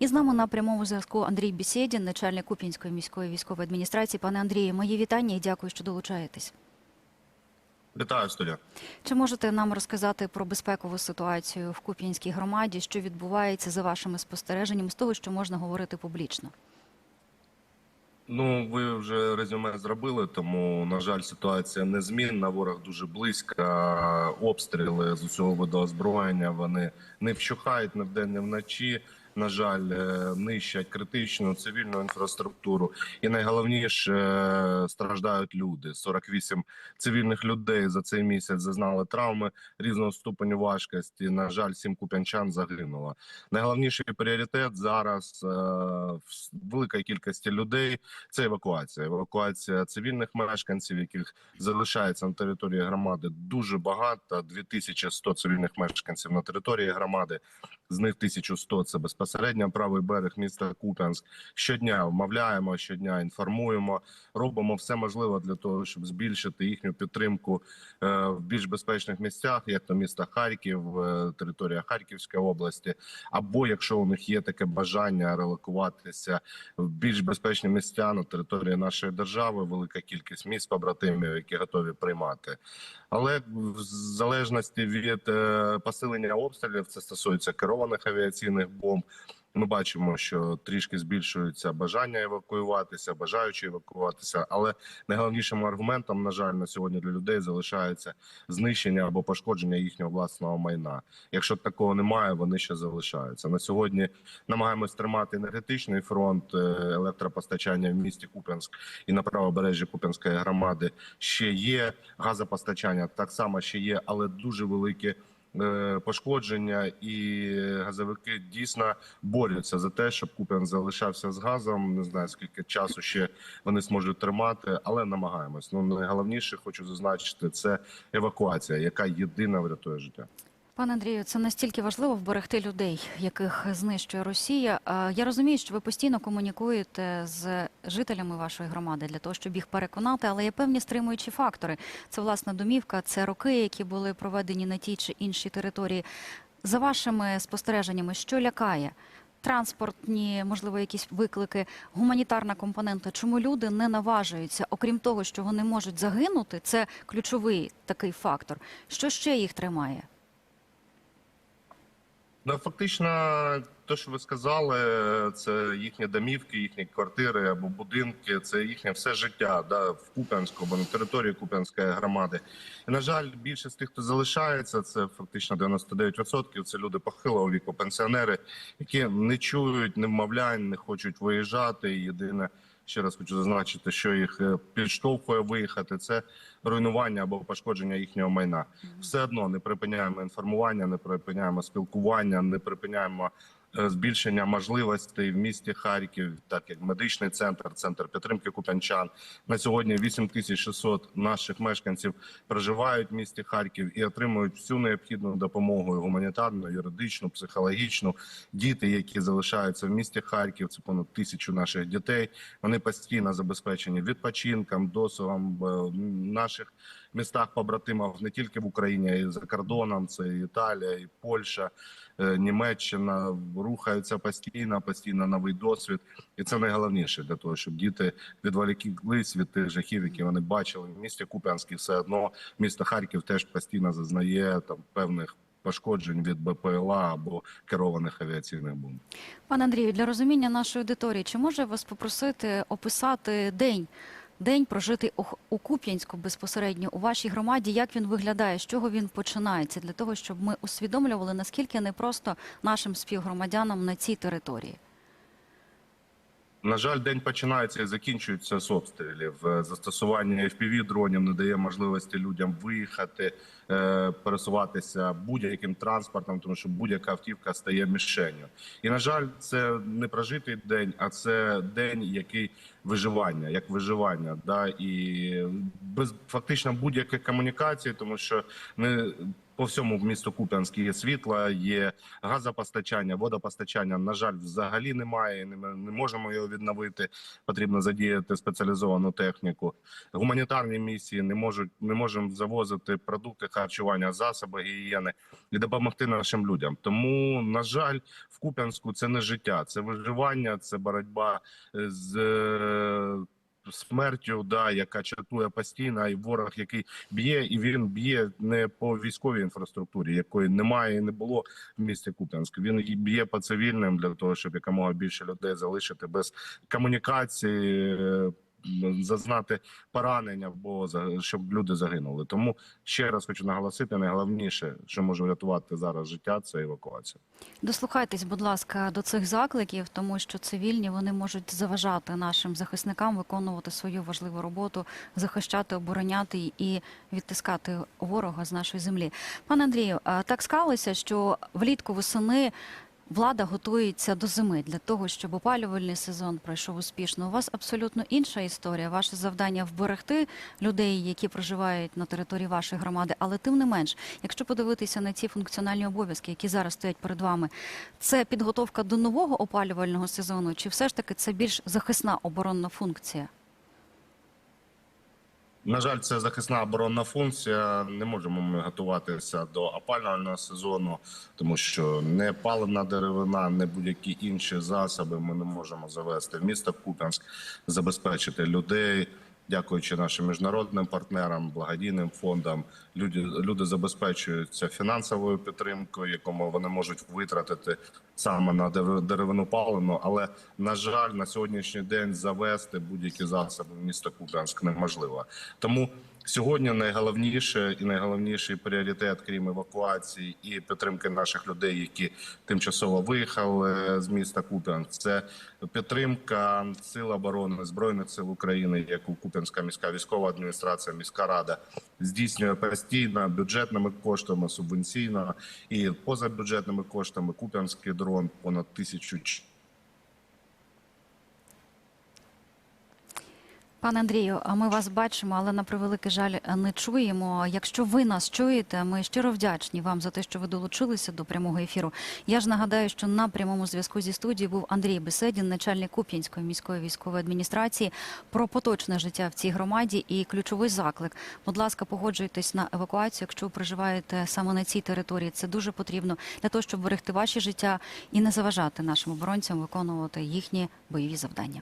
І з нами на прямому зв'язку Андрій Бісєдін, начальник Куп'янської міської військової адміністрації. Пане Андрію, мої вітання і дякую, що долучаєтесь. Вітаю, студія. Чи можете нам розказати про безпекову ситуацію в Куп'янській громаді, що відбувається за вашими спостереженнями з того, що можна говорити публічно? Ну, ви вже резюме зробили, тому на жаль, ситуація незмінна. Ворог дуже близько. Обстріли з усього виду озброєння вони не вщухають не вдень, не вночі. На жаль, е, нищать критичну цивільну інфраструктуру, і найголовніше е, страждають люди. 48 цивільних людей за цей місяць зазнали травми різного ступеню важкості. На жаль, сім куп'янчан загинуло. Найголовніший пріоритет зараз е, в великої кількості людей це евакуація. Евакуація цивільних мешканців, яких залишається на території громади, дуже багато. 2100 цивільних мешканців на території громади. З них 1100 – це безпосередньо правий берег міста Куп'янськ. Щодня вмовляємо, щодня інформуємо. Робимо все можливе для того, щоб збільшити їхню підтримку е, в більш безпечних місцях, як то місто Харків, е, територія Харківської області, або якщо у них є таке бажання релокуватися в більш безпечні місця на території нашої держави, велика кількість міст побратимів, які готові приймати. Але в залежності від е, посилення обстрілів, це стосується керованих авіаційних бомб. Ми бачимо, що трішки збільшується бажання евакуюватися, бажаючи евакуюватися. Але найголовнішим аргументом, на жаль, на сьогодні для людей залишається знищення або пошкодження їхнього власного майна. Якщо такого немає, вони ще залишаються. На сьогодні намагаємось тримати енергетичний фронт е, електропостачання в місті Куп'янськ і на правобережжі Куп'янської громади ще є. Газопостачання так само ще є, але дуже великі. Е, Пошкодження і газовики дійсно борються за те, щоб Куп'ян залишався з газом. Не знаю скільки часу ще вони зможуть тримати, але намагаємось. Ну найголовніше хочу зазначити це евакуація, яка єдина врятує життя. Пане Андрію, це настільки важливо вберегти людей, яких знищує Росія. Я розумію, що ви постійно комунікуєте з жителями вашої громади для того, щоб їх переконати, але є певні стримуючі фактори. Це власна домівка, це роки, які були проведені на тій чи іншій території. За вашими спостереженнями, що лякає? Транспортні, можливо, якісь виклики, гуманітарна компонента. Чому люди не наважуються, окрім того, що вони можуть загинути, це ключовий такий фактор. Що ще їх тримає? Ну, фактично, те, що ви сказали, це їхні домівки, їхні квартири або будинки, це їхнє все життя да, в Куп'янську або на території Куп'янської громади. І, на жаль, більшість тих, хто залишається, це фактично 99%, Це люди похилого віку, пенсіонери, які не чують, не не хочуть виїжджати. Єдине, ще раз хочу зазначити, що їх е, підштовхує виїхати. Це руйнування або пошкодження їхнього майна. Все одно не припиняємо інформування, не припиняємо спілкування, не припиняємо збільшення можливостей в місті Харків, так як медичний центр, центр підтримки куп'янчан. На сьогодні 8600 наших мешканців проживають в місті Харків і отримують всю необхідну допомогу гуманітарну, юридичну, психологічну. Діти, які залишаються в місті Харків, це понад тисячу наших дітей. Вони постійно забезпечені відпочинком, досвідом в наших містах побратимів не тільки в Україні, а й за кордоном. Це і Італія, і Польща, е, Німеччина рухаються постійно, постійно новий досвід, і це найголовніше для того, щоб діти відволіклись від тих жахів, які вони бачили в місті Куп'янській. Все одно місто Харків теж постійно зазнає там певних. Пошкоджень від БПЛА або керованих авіаційних бомб. Пане Андрію, для розуміння нашої аудиторії, чи може вас попросити описати день, день прожитий у Куп'янську безпосередньо у вашій громаді? Як він виглядає? З чого він починається? Для того, щоб ми усвідомлювали, наскільки непросто нашим співгромадянам на цій території. На жаль, день починається і закінчується з обстрілів. Е, Застосування fpv дронів не дає можливості людям виїхати, е, пересуватися будь-яким транспортом, тому що будь-яка автівка стає мішенью. І на жаль, це не прожитий день, а це день, який виживання, як виживання, да і без фактично будь-якої комунікації, тому що не по всьому місту Куп'янськ є світла, є газопостачання, водопостачання. На жаль, взагалі немає. Не можемо його відновити. Потрібно задіяти спеціалізовану техніку. Гуманітарні місії не можуть не можемо завозити продукти харчування, засоби гігієни і допомогти нашим людям. Тому, на жаль, в Куп'янську це не життя, це виживання, це боротьба е, з. Смертю, да, яка чатує постійно, і ворог, який б'є, і він б'є не по військовій інфраструктурі, якої немає і не було в місті Куп'янськ. Він б'є по цивільним для того, щоб якомога більше людей залишити без комунікації, е, зазнати поранення за- щоб люди загинули. Тому ще раз хочу наголосити: найголовніше, що може врятувати зараз життя, це евакуація. Дослухайтесь, будь ласка, до цих закликів, тому що цивільні вони можуть заважати нашим захисникам виконувати свою важливу роботу, захищати, обороняти і відтискати ворога з нашої землі. Пане Андрію, так склалося, що влітку восени. Влада готується до зими для того, щоб опалювальний сезон пройшов успішно. У вас абсолютно інша історія. Ваше завдання вберегти людей, які проживають на території вашої громади. Але тим не менш, якщо подивитися на ці функціональні обов'язки, які зараз стоять перед вами, це підготовка до нового опалювального сезону, чи все ж таки це більш захисна оборонна функція? На жаль, це захисна оборонна функція. Не можемо ми готуватися до опалювального сезону, тому що не паливна деревина, не будь-які інші засоби ми не можемо завести в місто Куп'янськ, забезпечити людей. Дякуючи нашим міжнародним партнерам, благодійним фондам, люди люди забезпечуються фінансовою підтримкою, якому вони можуть витратити саме на дерев- деревину палену. Але на жаль, на сьогоднішній день завести будь-які засоби в місто Куп'янськ неможливо. Тому сьогодні найголовніше і найголовніший пріоритет, крім евакуації і підтримки наших людей, які тимчасово виїхали з міста Куп'янськ, це підтримка сил оборони збройних сил України, яку Куп'янська міська військова адміністрація, міська рада здійснює постійно бюджетними коштами, субвенційно і позабюджетними коштами. Куп'янський дрон понад тисячу Пане Андрію, а ми вас бачимо, але на превеликий жаль не чуємо. Якщо ви нас чуєте, ми щиро вдячні вам за те, що ви долучилися до прямого ефіру. Я ж нагадаю, що на прямому зв'язку зі студією був Андрій Беседін, начальник Куп'янської міської військової адміністрації, про поточне життя в цій громаді і ключовий заклик. Будь ласка, погоджуйтесь на евакуацію, якщо ви проживаєте саме на цій території. Це дуже потрібно для того, щоб берегти ваші життя і не заважати нашим оборонцям виконувати їхні бойові завдання.